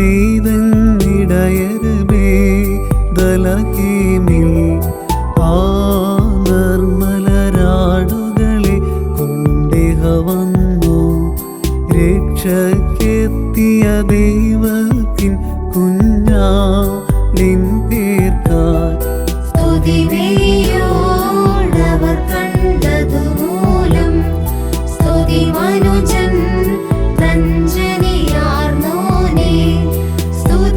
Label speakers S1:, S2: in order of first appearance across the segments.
S1: ചെയ്തങ്ങിടയരുമേ ദലഹീമിൽ ആ നിർമ്മലരാടുകളെ കൊണ്ടിഹ വന്നു രക്ഷക്കെത്തിയ ദൈവത്തിൻ കുഞ്ഞാളിൻ പേർക്കായി
S2: സ്തുതിവെയ്യോടവർ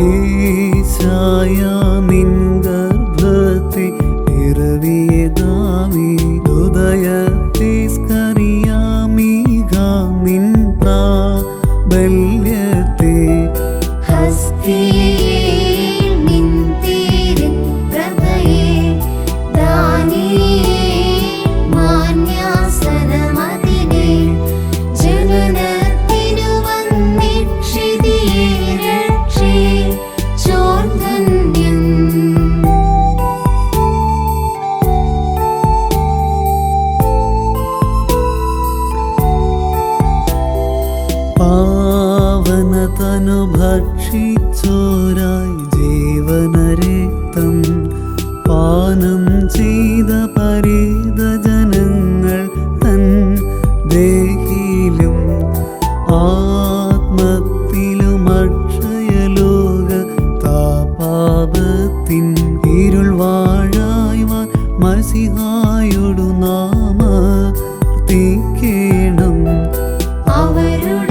S1: ഏശായ നിൻ ഗർഭത്തെ പിറവിയതാവി ഹൃദയത്തെ സ്കറിയാമീക നിൻ പ്രാബല്യത്തെ ജീവനു ഭക്ഷിച്ചോരായി ജീവനരക്തം പാനം ചെയ്ത പരീത ജനങ്ങൾ തൻ ദേഹിയിലും ആത്മത്തിലും അക്ഷയലോക താപാപത്തിൻ ഇരുൾ വാഴായ്മ മസിഹായൊടു നാമ തീക്കേണം അവരുടെ